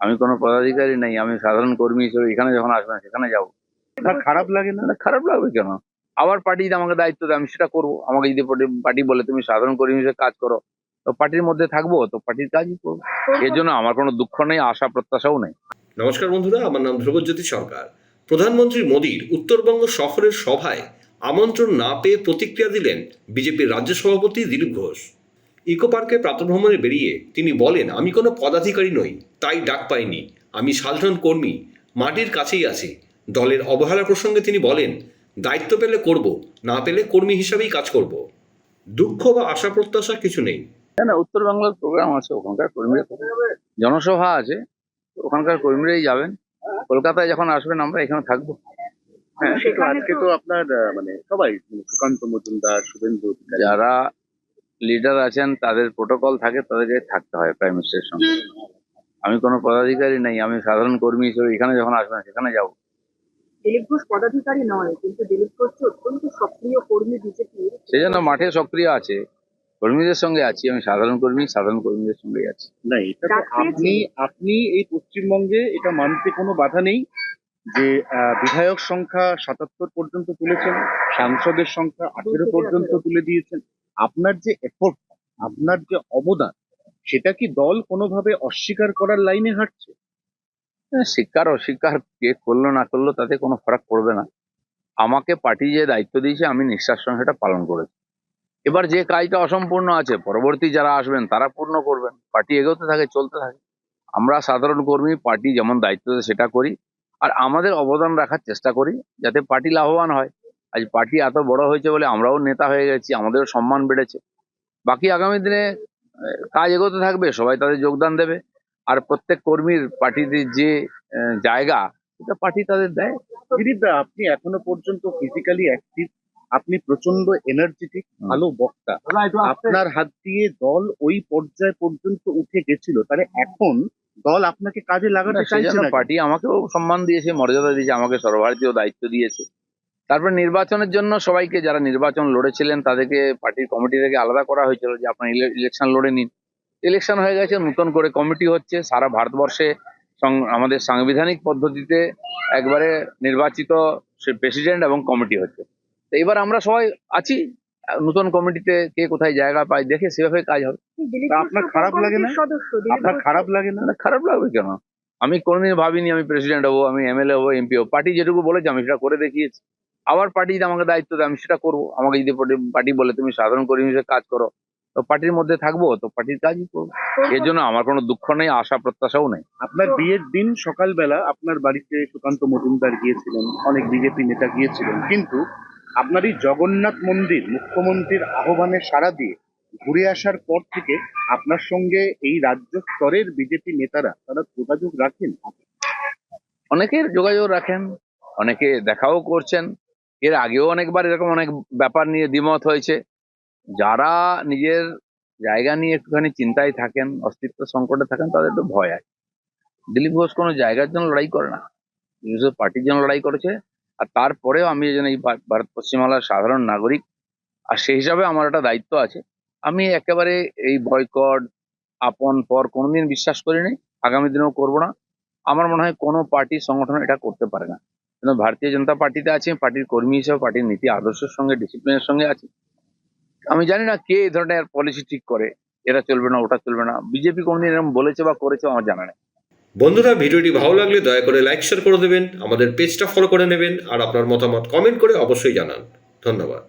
আমি কোনো পদাধিকারী নেই আমি সাধারণ কর্মী হিসেবে এখানে যখন আসবে আসবেন সেখানে যাব। খারাপ লাগে না? না খারাপ লাগবে কেন? আবার পার্টি যদি আমাকে দায়িত্ব দেয় আমি সেটা করব। আমাকে যদি পার্টি বলে তুমি সাধারণ কর্মী হিসেবে কাজ করো তো পার্টির মধ্যে থাকব তো পার্টির কাজই করব। এর জন্য আমার কোনো দুঃখ নেই আশা প্রত্যাশাও নেই। নমস্কার বন্ধুরা আমার নাম ধ্রুবজ্যোতি সরকার। প্রধানমন্ত্রী মোদীর উত্তরবঙ্গ শহরের সভায় আমন্ত্রণ না পেয়ে প্রতিক্রিয়া দিলেন বিজেপির রাজ্য সভাপতি দিলীপ ঘোষ। ইকো পার্কে প্রাতভ্রমণে বেরিয়ে তিনি বলেন আমি কোনো পদাধিকারী নই তাই ডাক পাইনি। আমি সাধারণ কর্মী মাটির কাছেই আছি। দলের অবহেলা প্রসঙ্গে তিনি বলেন দায়িত্ব পেলে করব না পেলে কর্মী হিসাবেই কাজ করব। দুঃখ বা আশা প্রত্যাশা কিছু নেই। না না উত্তর বাংলার প্রোগ্রাম আছে ওখানকার কর্মীরা জনসভা আছে ওখানকার কর্মীরাই যাবেন। কলকাতায় যখন আসবেন আমরা এখানে থাকব। হ্যাঁ আজকে তো আপনার মানে সবাই সুকান্ত মজুমদার শুভেন্দু যারা লিডার আছেন তাদের প্রোটোকল থাকে তাদেরকে থাকতে হয় প্রাইম মিনিস্টারের সঙ্গে। আমি কোনো পদাধিকারী নেই আমি সাধারণ কর্মী হিসেবে এখানে যখন আসবেন সেখানে যাব। দিলীপ ঘোষ পদাধিকারী নয় কিন্তু দিলীপ ঘোষ অত্যন্ত সক্রিয় কর্মী বিজেপির সেই জন্য মাঠে সক্রিয় আছে কর্মীদের সঙ্গে আছি আমি সাধারণ কর্মী সাধারণ কর্মীদের সঙ্গেই আছি। না এটা তো আপনি আপনি এই পশ্চিমবঙ্গে এটা মানতে কোনো বাধা নেই যে আহ, বিধায়ক সংখ্যা সাতাত্তর পর্যন্ত তুলেছেন সাংসদের সংখ্যা আঠেরো পর্যন্ত তুলে দিয়েছেন। আপনার যে এফোর্ট আপনার যে অবদান সেটা কি দল কোনোভাবে অস্বীকার করার লাইনে হাঁটছে? হ্যাঁ, স্বীকার অস্বীকার কে করল না করল তাতে কোনো ফারাক পড়বে না। আমাকে পার্টি যে দায়িত্ব দিয়েছে আমি নিঃশ্বাস সঙ্গে সেটা পালন করেছি। এবার যে কাজটা অসম্পূর্ণ আছে পরবর্তী যারা আসবেন তারা পূর্ণ করবেন। পার্টি এগোতে থাকে চলতে থাকে। আমরা সাধারণ কর্মী পার্টি যেমন দায়িত্ব দেয় সেটা করি। আর আমাদের অবদান রাখার চেষ্টা করি যাতে পার্টি লাভবান হয়। আজ পার্টি এত বড় হয়েছে বলে আমরাও নেতা হয়ে গেছি আমাদেরও সম্মান বেড়েছে। বাকি আগামী দিনে কাজ এগোতে থাকবে সবাই তাদের যোগদান দেবে। আর প্রত্যেক কর্মীর পার্টিতে যে জায়গা সেটা পার্টি তাদের দেয়। দিলীপ দা আপনি এখনও পর্যন্ত ফিজিক্যালি অ্যাক্টিভ আপনি প্রচণ্ড এনার্জেটিক ভালো বক্তা। আপনার হাত দিয়ে দল ওই পর্যায় পর্যন্ত উঠে গেছিল তাহলে এখন দল আপনাকে কাজে লাগাতে চাইছে না পার্টি আমাকেও সম্মান দিয়েছে মর্যাদা দিয়েছে আমাকে সর্বভারতীয় দায়িত্ব দিয়েছে। তারপর নির্বাচনের জন্য সবাইকে যারা নির্বাচন লড়েছিলেন তাদেরকে পার্টির কমিটি থেকে আলাদা করা হয়েছিল যে আপনার ইলেকশন লড়ে নিন। ইলেকশন হয়ে গেছে নতুন করে কমিটি হচ্ছে। সারা ভারতবর্ষে আমাদের সাংবিধানিক পদ্ধতিতে একবারে নির্বাচিত প্রেসিডেন্ট এবং কমিটি হচ্ছে। তো এবার আমরা সবাই আছি। নতুন কমিটিতে কে কোথায় জায়গা পায় দেখে সেভাবে কাজ হবে। আপনার খারাপ লাগে না? আপনার খারাপ লাগে না? না খারাপ লাগবে কেন? আমি কোনোদিন ভাবিনি আমি প্রেসিডেন্ট হব আমি এমএলএ হব এমপি হব। পার্টি যেটুকু বলেছে আমি সেটা করে দেখিয়েছি। আবার পার্টি যদি আমাকে দায়িত্ব দেয় আমি সেটা করব। আমাকে যদি পার্টি বলে তুমি সাধারণ কর্মী হিসেবে কাজ করো তো পার্টির মধ্যে থাকব তো পার্টির কাজই করব। এর জন্য আমার কোনো দুঃখ নেই আশা প্রত্যাশাও নেই। আপনার বিয়ের দিন সকালবেলা আপনার বাড়িতে সুকান্ত মজুমদার গিয়েছিলেন অনেক বিজেপি নেতা গিয়েছিলেন কিন্তু আপনার এই জগন্নাথ মন্দির মুখ্যমন্ত্রীর আহ্বানে সাড়া দিয়ে ঘুরে আসার পর থেকে আপনার সঙ্গে এই রাজ্য স্তরের বিজেপি নেতারা তারা যোগাযোগ রাখেন? অনেকের যোগাযোগ রাখেন অনেকে দেখাও করছেন। এর আগেও অনেকবার এরকম অনেক ব্যাপার নিয়ে দ্বিমত হয়েছে। যারা নিজের জায়গা নিয়ে একটুখানি চিন্তায় থাকেন, অস্তিত্ব সংকটে থাকেন, তাদের একটু ভয় আছে দিলীপ ঘোষ কোনো জায়গার জন্য লড়াই করে না। ঘোষ পার্টির জন্য লড়াই করেছে। আর তারপরেও আমি যেন এই ভারত পশ্চিমবাংলার সাধারণ নাগরিক, আর সেই হিসাবে আমার একটা দায়িত্ব আছে। আমি একেবারে এই বয়কট, আপন, পর কোনোদিন বিশ্বাস করিনি। আগামী দিনেও করব না। আমার মনে হয় কোনো পার্টি, সংগঠন এটা করতে পারে না। ভারতীয় জনতা পার্টিতে আছে পার্টির কর্মী হিসেবে, পার্টির নীতি আদর্শের সঙ্গে ডিসিপ্লিনের সঙ্গে আছে আমি জানি না কে এই ধরনের পলিসি ঠিক করে, এরা চলবে না, ওটা চলবে না। বিজেপি কোনদিন এরকম বলেছে বা করেছে, আমার জানা নেই। বন্ধুরা, ভিডিওটি ভালো লাগলে দয়া করে লাইক শেয়ার করে দেবেন, আমাদের পেজটা ফলো করে নেবেন, আর আপনার মতামত কমেন্ট করে অবশ্যই জানান। ধন্যবাদ।